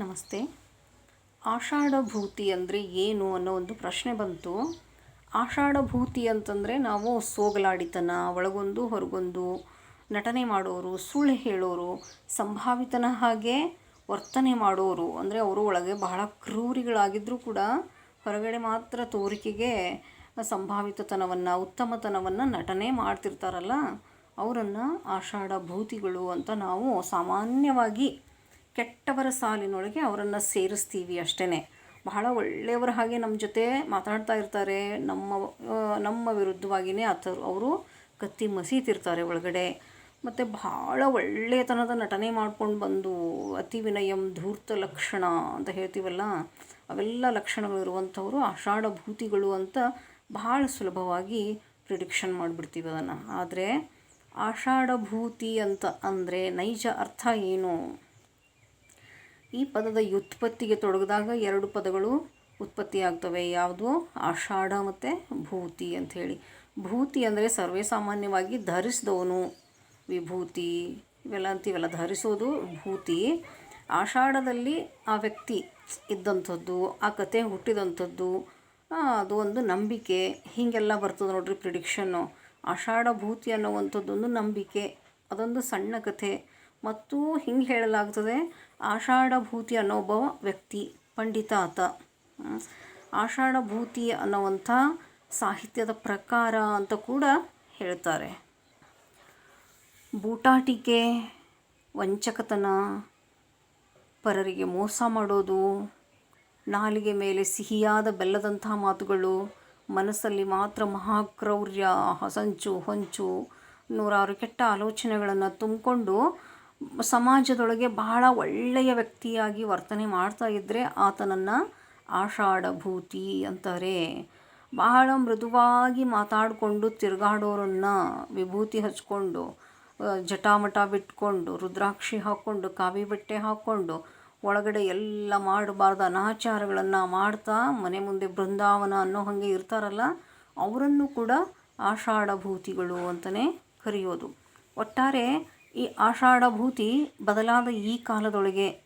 ನಮಸ್ತೆ. ಆಷಾಢಭೂತಿ ಅಂದರೆ ಏನು ಅನ್ನೋ ಒಂದು ಪ್ರಶ್ನೆ ಬಂತು. ಆಷಾಢಭೂತಿ ಅಂತಂದರೆ ನಾವು ಸೋಗಲಾಡಿತನ, ಒಳಗೊಂದು ಹೊರಗೊಂದು ನಟನೆ ಮಾಡೋರು, ಸುಳ್ಳು ಹೇಳೋರು, ಸಂಭಾವಿತನ ಹಾಗೆ ವರ್ತನೆ ಮಾಡೋರು, ಅಂದರೆ ಅವರು ಒಳಗೆ ಬಹಳ ಕ್ರೂರಿಗಳಾಗಿದ್ದರೂ ಕೂಡ ಹೊರಗಡೆ ಮಾತ್ರ ತೋರಿಕೆಗೆ ಸಂಭಾವಿತತನವನ್ನು, ಉತ್ತಮತನವನ್ನು ನಟನೆ ಮಾಡ್ತಿರ್ತಾರಲ್ಲ, ಅವರನ್ನು ಆಷಾಢಭೂತಿಗಳು ಅಂತ ನಾವು ಸಾಮಾನ್ಯವಾಗಿ ಕೆಟ್ಟವರ ಸಾಲಿನೊಳಗೆ ಅವರನ್ನು ಸೇರಿಸ್ತೀವಿ ಅಷ್ಟೇ ಬಹಳ ಒಳ್ಳೆಯವರ ಹಾಗೆ ನಮ್ಮ ಜೊತೆ ಮಾತಾಡ್ತಾ ಇರ್ತಾರೆ. ನಮ್ಮ ನಮ್ಮ ವಿರುದ್ಧವಾಗಿಯೇ ಆತ ಅವರು ಕತ್ತಿ ಮಸೀತಿರ್ತಾರೆ ಒಳಗಡೆ. ಮತ್ತು ಭಾಳ ಒಳ್ಳೆಯತನದ ನಟನೆ ಮಾಡ್ಕೊಂಡು ಬಂದು ಅತಿ ವಿನಯಂ ಧೂರ್ತ ಲಕ್ಷಣ ಅಂತ ಹೇಳ್ತೀವಲ್ಲ, ಅವೆಲ್ಲ ಲಕ್ಷಣಗಳು ಇರುವಂಥವರು, ಆಷಾಢ ಭೂತಿಗಳು ಅಂತ ಭಾಳ ಸುಲಭವಾಗಿ ಪ್ರಿಡಿಕ್ಷನ್ ಮಾಡಿಬಿಡ್ತೀವಿ ಅದನ್ನು. ಆದರೆ ಆಷಾಢಭೂತಿ ಅಂತ ಅಂದರೆ ನೈಜ ಅರ್ಥ ಏನು? ಈ ಪದದ ವ್ಯುತ್ಪತ್ತಿಗೆ ತೊಡಗಿದಾಗ ಎರಡು ಪದಗಳು ಉತ್ಪತ್ತಿಯಾಗ್ತವೆ ಯಾವುದು? ಆಷಾಢ ಮತ್ತು ಭೂತಿ ಅಂಥೇಳಿ ಭೂತಿ ಅಂದರೆ ಸರ್ವೇ ಸಾಮಾನ್ಯವಾಗಿ ಧರಿಸಿದವನು. ವಿಭೂತಿ ಇವೆಲ್ಲ ಅಂತೀವಲ್ಲ, ಧರಿಸೋದು ಭೂತಿ. ಆಷಾಢದಲ್ಲಿ ಆ ವ್ಯಕ್ತಿ ಇದ್ದಂಥದ್ದು, ಆ ಕತೆ ಹುಟ್ಟಿದಂಥದ್ದು ಅದು ಒಂದು ನಂಬಿಕೆ. ಹೀಗೆಲ್ಲ ಬರ್ತದೆ ನೋಡ್ರಿ ಪ್ರಿಡಿಕ್ಷನ್ನು ಆಷಾಢ ಭೂತಿ ಅನ್ನುವಂಥದ್ದೊಂದು ನಂಬಿಕೆ. ಅದೊಂದು ಸಣ್ಣ ಕಥೆ. ಮತ್ತು ಹಿಂಗೆ ಹೇಳಲಾಗ್ತದೆ, ಆಷಾಢಭೂತಿ ಅನ್ನೋ ಒಬ್ಬ ವ್ಯಕ್ತಿ, ಪಂಡಿತ ಆತ. ಆಷಾಢಭೂತಿ ಅನ್ನೋವಂಥ ಸಾಹಿತ್ಯದ ಪ್ರಕಾರ ಅಂತ ಕೂಡ ಹೇಳ್ತಾರೆ. ಬೂಟಾಟಿಕೆ, ವಂಚಕತನ, ಪರರಿಗೆ ಮೋಸ ಮಾಡೋದು, ನಾಲಿಗೆ ಮೇಲೆ ಸಿಹಿಯಾದ ಬೆಲ್ಲದಂಥ ಮಾತುಗಳು, ಮನಸ್ಸಲ್ಲಿ ಮಾತ್ರ ಮಹಾಕ್ರೌರ್ಯ, ಹಸಂಚು, ಹೊಂಚು, ನೂರಾರು ಕೆಟ್ಟ ಆಲೋಚನೆಗಳನ್ನು ತುಂಬಿಕೊಂಡು ಸಮಾಜದೊಳಗೆ ಬಹಳ ಒಳ್ಳೆಯ ವ್ಯಕ್ತಿಯಾಗಿ ವರ್ತನೆ ಮಾಡ್ತಾ ಇದ್ದರೆ ಆತನನ್ನು ಆಷಾಢಭೂತಿ ಅಂತಾರೆ. ಬಹಳ ಮೃದುವಾಗಿ ಮಾತಾಡಿಕೊಂಡು ತಿರುಗಾಡೋರನ್ನು ವಿಭೂತಿ ಹಚ್ಕೊಂಡು ಜಟಾಮಟ ಬಿಟ್ಕೊಂಡು, ರುದ್ರಾಕ್ಷಿ ಹಾಕ್ಕೊಂಡು ಕಾವಿ ಬಟ್ಟೆ ಹಾಕ್ಕೊಂಡು ಒಳಗಡೆ ಎಲ್ಲ ಮಾಡಬಾರ್ದು ಅನಾಚಾರಗಳನ್ನು ಮಾಡ್ತಾ ಮನೆ ಮುಂದೆ ಬೃಂದಾವನ ಅನ್ನೋ ಹಾಗೆ ಇರ್ತಾರಲ್ಲ, ಅವರನ್ನು ಕೂಡ ಆಷಾಢಭೂತಿಗಳು ಅಂತಲೇ ಕರೆಯೋದು. ಒಟ್ಟಾರೆ ಈ ಆಷಾಢಭೂತಿ ಬದಲಾದ ಈ ಕಾಲದೊಳಗೆ,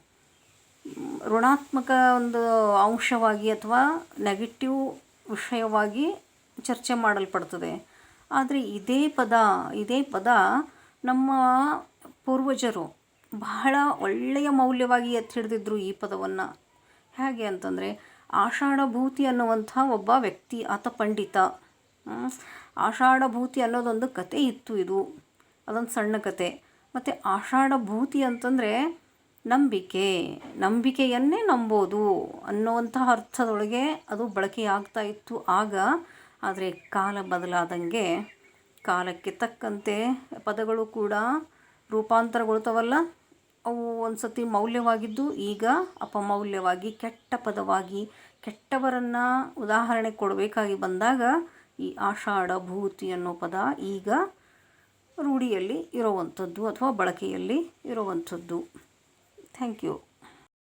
ಋಣಾತ್ಮಕ ಒಂದು ಅಂಶವಾಗಿ ಅಥವಾ ನೆಗೆಟಿವ್ ವಿಷಯವಾಗಿ ಚರ್ಚೆ ಮಾಡಲ್ಪಡ್ತದೆ. ಆದರೆ ಇದೇ ಪದ ಇದೇ ಪದ ನಮ್ಮ ಪೂರ್ವಜರು ಬಹಳ ಒಳ್ಳೆಯ ಮೌಲ್ಯವಾಗಿ ಎತ್ತಿ ಹಿಡಿದಿದ್ರು ಈ ಪದವನ್ನು. ಹೇಗೆ ಅಂತಂದರೆ, ಆಷಾಢಭೂತಿ ಅನ್ನುವಂಥ ಒಬ್ಬ ವ್ಯಕ್ತಿ, ಆತ ಪಂಡಿತ. ಆಷಾಢಭೂತಿ ಅನ್ನೋದೊಂದು ಕತೆ ಇತ್ತು ಇದು. ಅದೊಂದು ಸಣ್ಣ ಕತೆ ಮತ್ತು ಆಷಾಢಭೂತಿ ಅಂತಂದರೆ ನಂಬಿಕೆ. ನಂಬಿಕೆಯನ್ನೇ ನಂಬೋದು ಅನ್ನುವಂತಹ ಅರ್ಥದೊಳಗೆ ಅದು ಬಳಕೆಯಾಗ್ತಾ ಇತ್ತು ಆಗ. ಆದರೆ ಕಾಲ ಬದಲಾದಂಗೆ ಕಾಲಕ್ಕೆ ತಕ್ಕಂತೆ ಪದಗಳು ಕೂಡ ರೂಪಾಂತರಗೊಳ್ತವಲ್ಲ. ಅವು ಒಂದು ಸತಿ ಮೌಲ್ಯವಾಗಿದ್ದು ಈಗ ಅಪಮೌಲ್ಯವಾಗಿ ಕೆಟ್ಟ ಪದವಾಗಿ ಕೆಟ್ಟವರನ್ನು ಉದಾಹರಣೆ ಕೊಡಬೇಕಾಗಿ ಬಂದಾಗ ಈ ಆಷಾಢ ಭೂತಿ ಅನ್ನೋ ಪದ ಈಗ ರೂಢಿಯಲ್ಲಿ ಇರುವಂಥದ್ದು ಅಥವಾ ಬಳಕೆಯಲ್ಲಿ ಇರುವಂಥದ್ದು. Thank you